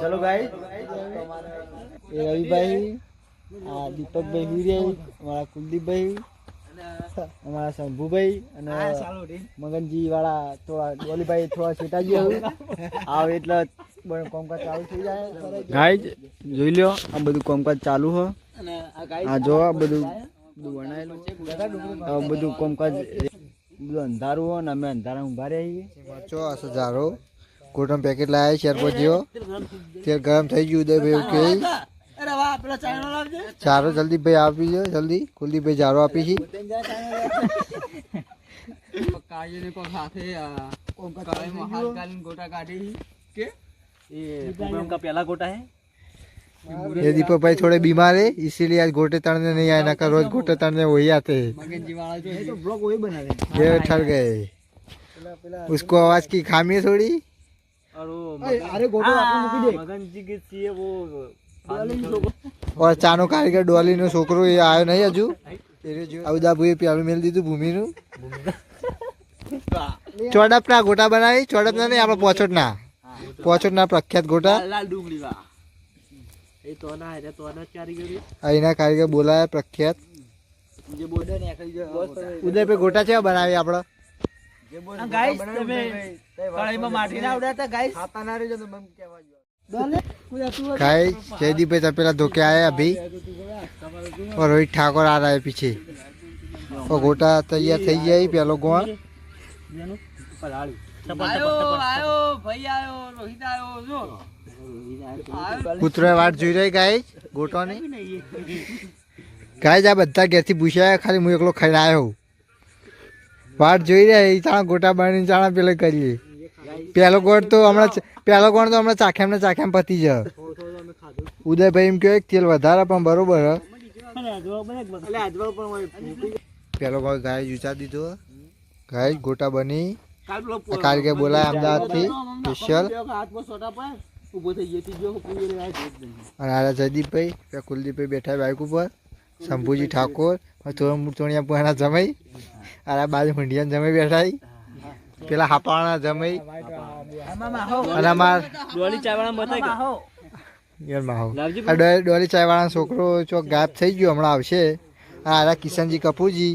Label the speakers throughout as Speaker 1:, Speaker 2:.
Speaker 1: ચલો ગાઈ એ રવિભાઈ આ દીપકભાઈ વીરે અમારા કુલદીપભાઈ અમારા શંભુભાઈ અને મગનજી વાળા થોડા ડોલીભાઈ થોડા છેટાજી આવ્યું આવે એટલે બધું કોમકાજ ચાલુ થઈ જાય. ગાઈ જોઈ લ્યો આ બધું કોમકાજ ચાલુ હો. આ જો આ બધું બધું બનાવેલું. આ બધું કોમકાજ બધું અંધારું હોય ને અમે અંધારા ઊભા રહીએ.
Speaker 2: ચો આ સજારો કોટમ પેકેટ લાયા શેર પહોંચ્યો તેલ ગરમ થઈ ગયું ઉદયભાઈ એવું કે ચારો જલ્દી ભાઈ આપી છે જલ્દી કુલદીપભાઈ ચારો આપી છે
Speaker 1: ये प्रोग्राम का पहला गोटा है
Speaker 2: ये दीपक भाई थोड़े बीमार है इसीलिए आज गोटे तड़ने नहीं आए ना कर रोज गोटे तड़ने वही आते हैं
Speaker 1: ये तो ब्लॉग वही बना रहे
Speaker 2: ये ठर गए उसको आवाज की खामी है थोड़ी ચાનો કારીગર ડોલીનો છોકરો એ આવ્યો નહીં હજુ? અવદાભુએ પ્યાલું મેળ દીધું ભૂમિનું. ચોડપના ગોટા બનાવી ચોડપના નહીં આપણે
Speaker 1: તો ના પોચોટ ના પ્રખ્યાત ગોટા
Speaker 2: અહીંના કારીગર બોલાયા પ્રખ્યાત.
Speaker 1: ને
Speaker 2: ઉદયભાઈ ગોટા છે બનાવી આપણે?
Speaker 1: ગાઈસ તમે કળાઈમાં માટી ના ઉડાતા ગાઈસ ખાતા ના રહેજો તો મમ કહેવા જો
Speaker 2: गाइस जयदीप भाई तपेला धोके आए अभी और रोहित ठाकुर आ रहा है पीछे और गोटा तैयार થઈ જાય પેલો ગોળ
Speaker 1: આયો આયો ભાઈ આયો રોહિત આયો જો
Speaker 2: કૂતરો વાટ જોઈ રહી ગાય ગોટોની ગાય આ બધા ઘેરથી પૂછાયા ખાલી હું એકલો ખાઈને આવ્યો વાટ જોઈ રહ્યા એ ચાણા ગોટા બની ચાણા પેલે કરીએ. પેલો ગોળ તો હમણાં પહેલો ગોળ તો હમણાં ચાખ્યામ ને ચાખ્યામ પતી જ ઉદયભાઈ એમ કહ્યું એક તેલ વધારે પણ બરોબર પેલો ગોળ ગાય જુચા દીધો ગાય ગોટા બની.
Speaker 1: કાલ
Speaker 2: કે બોલાય અમદાવાદથી સ્પેશિયલ. અને આ જયદીપભાઈ કુલદીપભાઈ બેઠા બાઇક ઉપર. શંભુજી ઠાકોર. મૂર્તોણિયા પુરાણા જમાઈ. અરે બાજુ હુંડિયાને જમાઈ બેઠા પેલા હાપાવાના જમાઈ. અને અમાર
Speaker 1: ડોલી
Speaker 2: ડોલી ચાયવાળાનો છોકરો ચોક ગાયબ થઈ ગયો હમણાં આવશે. આરા કિશનજી કપૂરજી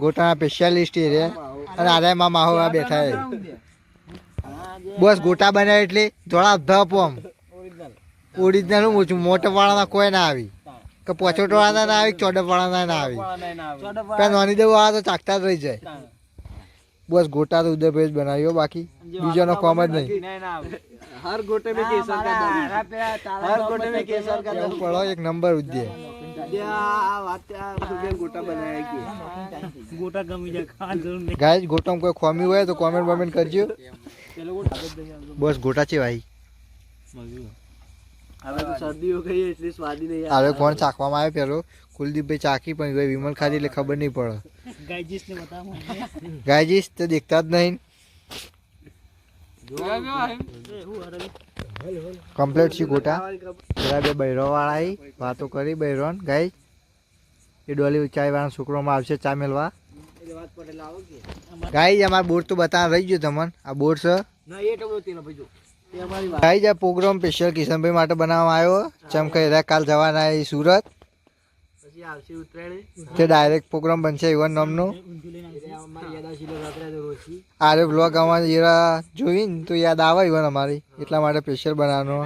Speaker 2: ગોટાના સ્પેશિયાલિસ્ટ એ રે. અને આરા એમાં માહો આ બેઠા એ બસ ગોટા બન્યા એટલે જોડા ધપ આમ. ઓરિજિનલ હું મોટા વાળાના કોઈ ના આવી. કે પોછોટો વાળા ના આવી ચોડપ વાળા ના આવી. પેલા નાની દેવું આ તો ચાકતા જ રહી જાય. બસ ગોટા તો ઉદયભાઈ જ બનાવ્યો બાકી. બીજાનો કોમ જ નહીં.
Speaker 1: હર ગોટે મેં કેસર કા હર ગોટે મેં કેસર
Speaker 2: કા પડો એક નંબર ઉદ્ય. ગાય ગોટામાં કોઈ ખોમી હોય તો કોમેન્ટ બોમેન્ટ કરજો. બસ ગોટા છે ભાઈ.
Speaker 1: હવે તો શરદી હો ગઈ એટલી સ્વાદી નહીં
Speaker 2: હવે કોણ ચાખવામાં આવે પેલો. કુલદીપભાઈ ચાખી પણ ભાઈ વિમલ ખાધી એટલે ખબર નહીં પડે.
Speaker 1: ગાયજીસ ને બતાવો.
Speaker 2: ગાયજીસ તો દેખતા જ નહીં. કમ્પ્લીટ છે ગોટા. પેલા બે બૈરો વાળા વાતો કરી બૈરોન ગાય એ ડોલી ચાય વાળા છોકરોમાં આવશે ચા મેલવા. ગાય અમારા બોર્ડ તો બતાવવા રહી ગયો તમને. આ બોર છે?
Speaker 1: ના એ ટબલો તેલ ભાઈ જો
Speaker 2: ગાય આ પ્રોગ્રામ સ્પેશિયલ કિશનભાઈ માટે બનાવવામાં આવ્યો. ચમકાઈ રહ્યા કાલ જવાના એ સુરત. તે ડાયરેક્ટ પ્રોગ્રામ બનશે ઇવન નામનું. આરે બ્લોગ અમારે જરા જોઈને તો યાદ આવે ઇવન અમારી એટલા માટે સ્પેશિયલ બનાવવાનો.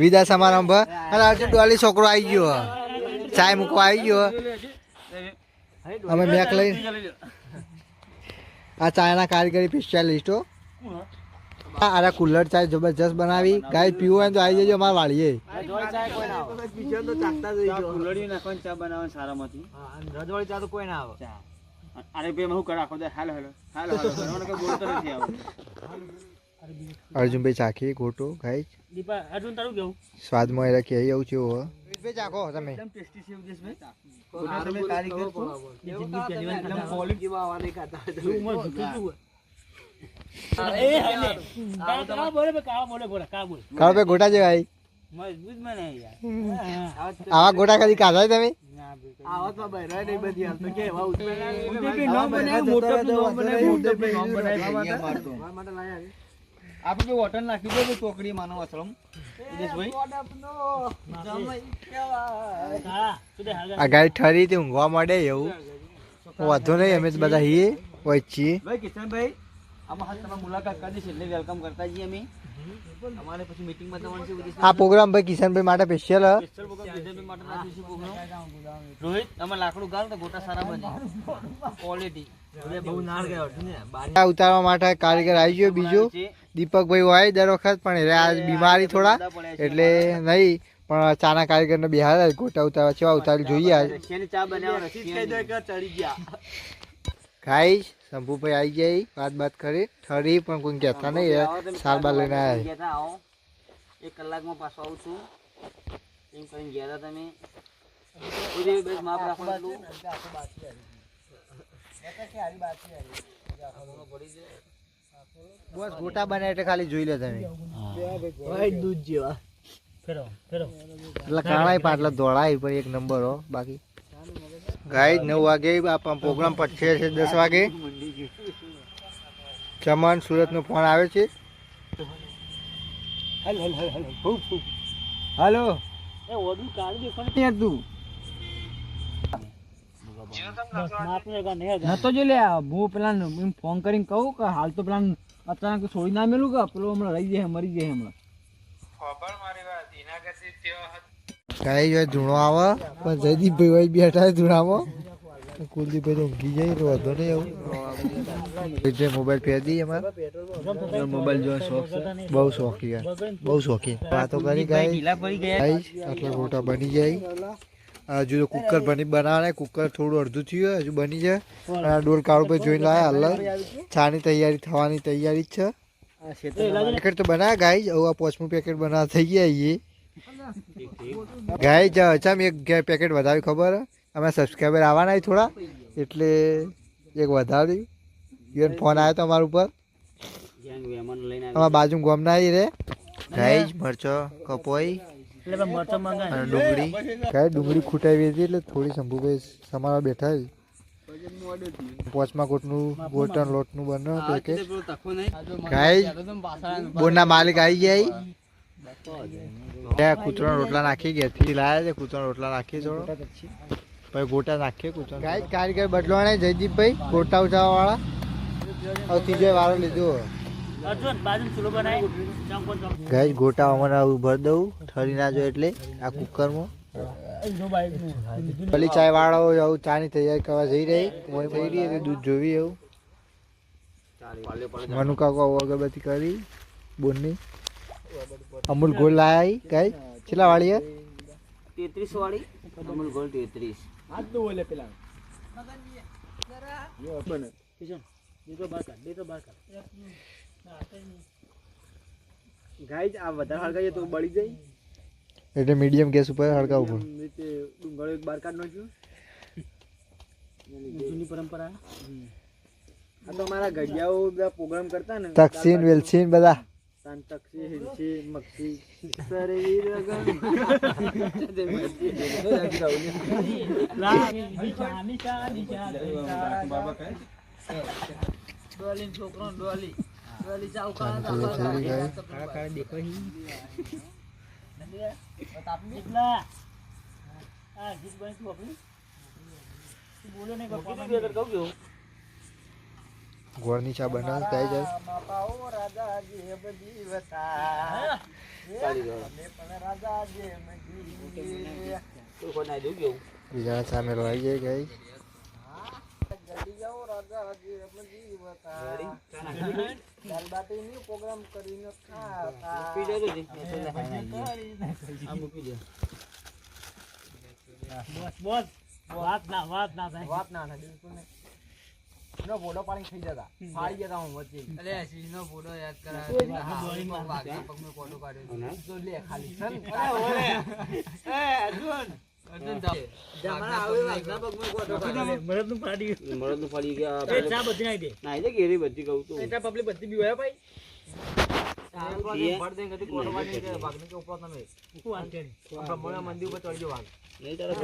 Speaker 2: વિદાય સમારંભ. અને આજે ડોલી છોકરો આવી ગયો. ચાય મૂકવા આવી ગયો. અમે મેક લઈ આ ચાયના કારીગરી સ્પેશિયાલિસ્ટો આરા કુલ્લર ચાય જબરજસ્ત બનાવી. ગાય પીવું હોય તો આવી જજો અમારા વાળીએ.
Speaker 1: રજવાડી ચા તો કોઈ ના આવે.
Speaker 3: અરે બે હું કરા ખોદા હાલો હાલો. હાલો હાલો. બોલતો નથી આવે
Speaker 2: અર્જુનભાઈ ચાખી ગોટો ગાય
Speaker 1: દીપા અર્જુન તારું કેવું?
Speaker 2: સ્વાદમાં એ રાખી એવું છે એવું ચાખો તમે.
Speaker 1: ટેસ્ટી છે ઉદેશ ભાઈ. તમે કારીગર છો જિંદગી પહેલી વાર ખાતા ફોલી કેવા આવા નહીં ખાતા ઉમર ઝૂકી તું એ હલે કા બોલે કા બોલે બોલે કા બોલે.
Speaker 2: કાળો ભાઈ ગોટા જેવા આવી
Speaker 1: મજબૂત મને યાર.
Speaker 2: આવા ગોટા કદી ખાધા તમે?
Speaker 1: આવતમાં બહેરા નહીં બધી હાલ તો. કે એવા ઉત્તરાયણ મોટો નામ બનાવ્યું મોટો નામ બનાવ્યું માટે લાયા
Speaker 3: આપણે જો હોટલ નાખી દો તો ચોકડી માનો આશ્રમ.
Speaker 2: આ ગાડી ઠરી તે ઊંઘવા માંડે એવું. વાંધો નહીં અમે તો બધા હીએ હોય છીએ
Speaker 3: ભાઈ કિશનભાઈ આમાં તમે મુલાકાત કરી છે એટલે વેલકમ કરતા જઈએ અમે. અમારે પછી મીટિંગમાં
Speaker 2: આ પ્રોગ્રામ ભાઈ કિશનભાઈ માટે સ્પેશિયલ
Speaker 3: સ્પેશિયલ કિશનભાઈ માટે રાખીશું પ્રોગ્રામ રોહિત અમે લાકડું ગાળ તો ગોટા સારા બને. ક્વોલિટી બહુ નાળ ગયો ને
Speaker 2: આ ઉતારવા માટે કારીગર આવી ગયો. બીજો દીપકભાઈ હોય દર વખત પણ આજ આ બીમારી થોડા. એટલે નહીં પણ ચાના કારીગરને બિહાર ગોટા ઉતારવા છે ઉતારી જોઈએ આજ.
Speaker 3: રશિયાની ચા બનાવો રશિયાની. ચડી ગયા?
Speaker 2: ગાઈશ શંભુભાઈ આવી જાય વાત વાત કરી. ઠરી પણ કોઈ કહેતા નહીં યાર સાર બાર લઈને આવ્યા
Speaker 3: ગયા એક કલાકમાં પાછો આવું છું. એમ કરીને ગયા હતા તમે. બસ માપ રાખો એટલું
Speaker 2: બસ ગોટા બનાવે એટલે ખાલી જોઈ લે તમે.
Speaker 1: દૂધ જેવા.
Speaker 2: એટલે કાણાય પાટલા દોડાય પણ એક નંબર હો બાકી. ગાઈ નવ વાગે આપણા પ્રોગ્રામ પતશે છે દસ વાગે. ચમન સુરતનો ફોન આવે છે?
Speaker 1: હાલો
Speaker 3: એ ઓડું કાઢી દેખો
Speaker 1: યાર તું. નતો જો લે હું પેલા એમ ફોન કરીને કહું કે હાલ તો પેલા અચાનક છોડી ના મેલું કે? પેલો હમણાં રહી જાય મરી જાય હમણાં.
Speaker 2: ગાઈ જો ધૂણો આવે. પણ જયદીપભાઈ હોય બેઠા છે ધૂણામાં. કુલદીપભાઈ તો ઊંઘી જાય તો વાંધો નહીં આવું. જે મોબાઈલ પહેરી અમારે
Speaker 1: મોબાઈલ જોવા શોખ
Speaker 2: બહુ શોખી યાર. બહુ શોખી. વાતો કરી ગાઈ
Speaker 3: ઢીલા પડી ગયા.
Speaker 2: ગાઈસ આટલા ગોટા બની જાય. હજુ તો કુકર બની બનાવવાના કુકર થોડું અડધું થયું હજુ બની જાય. અને આ ડોલ કાળું પર જોઈને લાયા હાલ ચાની તૈયારી થવાની તૈયારી જ છે. પેકેટ તો બનાવ્યા ગાઈ હવે આ પોચમું પેકેટ બનાવવા થઈ ગયા છીએ ગાઈ જ અચામ એક ગે- પેકેટ વધાર્યું ખબર હે? અમે સબસ્ક્રાઈબર આવવાના થોડા એટલે એક વધારી. ઇવન ફોન આવ્યો તો અમારા ઉપર. અમારા બાજુ ગોમના રે. રાઈસ જ મરચો કપોઈ
Speaker 3: એટલે મરચો મંગાય.
Speaker 2: અને ડુંગળી. કઈ ડુંગળી ખૂટાવી હતી એટલે થોડી શંભુભાઈ સમારવા બેઠા છે. પોચમા કોટનું ગોટન લોટનું બને પેકેટ ગાઈ બોરના માલિક આવી જાય કૂતરાના રોટલા નાખી ગયા થી લાયા છે કૂતરાના રોટલા નાખી થોડો. પછી ગોટા નાખીએ કૂતરા ગાય કારીગર બદલવાના જયદીપભાઈ ગોટા ઉઠાવવા વાળા હવે ત્રીજો વારો લીધો.
Speaker 3: અર્જુન બાજુ ચૂલો બનાય ચંકો
Speaker 2: ગોટા અમારે આવું ભર દઉં. ઠરી ના જો એટલે આ કુકરમાં. પેલી ચાય વાળો આવું ચાની તૈયારી કરવા જઈ રહી. થઈ રહી એટલે દૂધ જોવી એવું મનુ કાકો આવું અગરબત્તી કરી. બોનની. અમૂલ ગોળ લાયા ગાય કેટલા વાળી હે
Speaker 3: તેત્રીસ વાળી. અમૂલ ગોલ્ડ તેત્રીસ.
Speaker 1: હાથ તો બોલે પેલા ગાય આ વધારે હળગાઈએ તો બળી જાય
Speaker 2: એટલે મીડિયમ ગેસ ઉપર હળગાવવું પડે
Speaker 1: ડુંગળો એક બાર કાઢ નાખ્યું
Speaker 3: જૂની પરંપરા
Speaker 1: આ તો અમારા ઘડિયાઓ બધા પ્રોગ્રામ કરતા ને
Speaker 2: તકસીન વેલસીન બધા
Speaker 1: તાન તક્ષી હિલસી મક્ષી શરીર ગમ ડોલી છોકરો ડોલી. ડોલી જાવ
Speaker 2: ચાની તૈયારી થઈ ગઈ ગોળની ચા બનાવ થાય જાય
Speaker 1: પાઓ રાજા ચા બનાવ થાય જાય. રાજા
Speaker 2: બીજા સામે આવી જાય
Speaker 1: ગઈ. જે. મજી વતા પ્રોગ્રામ કરીને વાત ના થાય બિલકુલ નહીં. એનો ફોટો પાણી થઈ જતા. ફાડી જતા હું વચ્ચે. અલે સિંહનો ફોટો યાદ કરાવે ફોટો કાઢ્યો તો લે ખાલી. સન અરે ઓલે એ અર્જુન.
Speaker 3: ના.
Speaker 1: મંદિર ઉપર ચડજો વાઘ
Speaker 3: નહીં તારા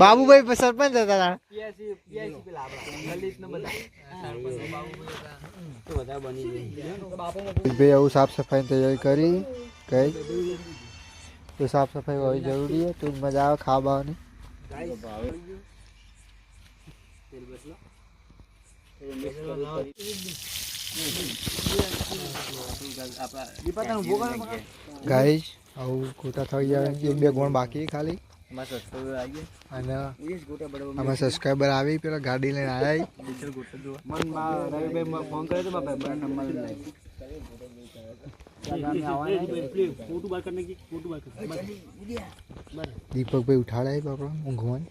Speaker 2: બાબુભાઈ સરપંચ હતા ભાઈ, આવું સાફ સફાઈ તૈયારી કરી, કઈ? તો સાફ સફાઈ હોવી જરૂરી છે, તો મજા આવે ખાવાની બાવાની. આવું ખોટા થઈ જાય બે ગુણ બાકી ખાલી. અને આમાં સબસ્ક્રાઈબર આવી પેલા ગાડી લઈને આવ્યા
Speaker 3: ફોન કર્યો તો બાપા બરાબર નંબર
Speaker 2: દીપકભાઈ ઉઠાડાય બાપા ઊંઘવાન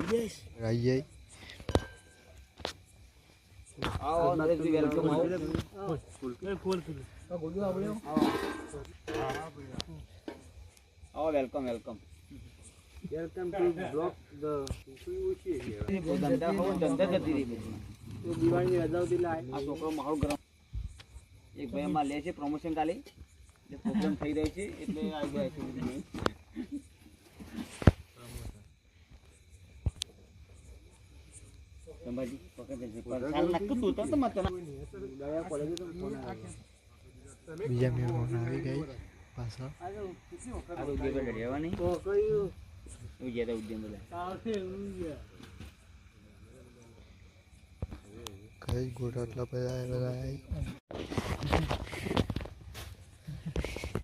Speaker 2: આવી જાય
Speaker 3: આવો નરેશજી વેલકમ આવો આવો welcome welcome welcome to block the ધંધા હો ધંધા જતી રહી બધી દિવાળીની રજાઓ દિલા આ છોકરો મારો ગરમ એક ભાઈ અમારે લે છે પ્રમોશન કાલે એટલે પ્રોબ્લેમ થઈ રહ્યો છે એટલે આવી ગયા છે તું તો તો.
Speaker 2: બીજા મહેમાન આવી ગઈ પાછા
Speaker 3: તો ઉજ્યા હતા ઉજ્જૈન બધા.
Speaker 2: કઈ ગોટા એટલા બધા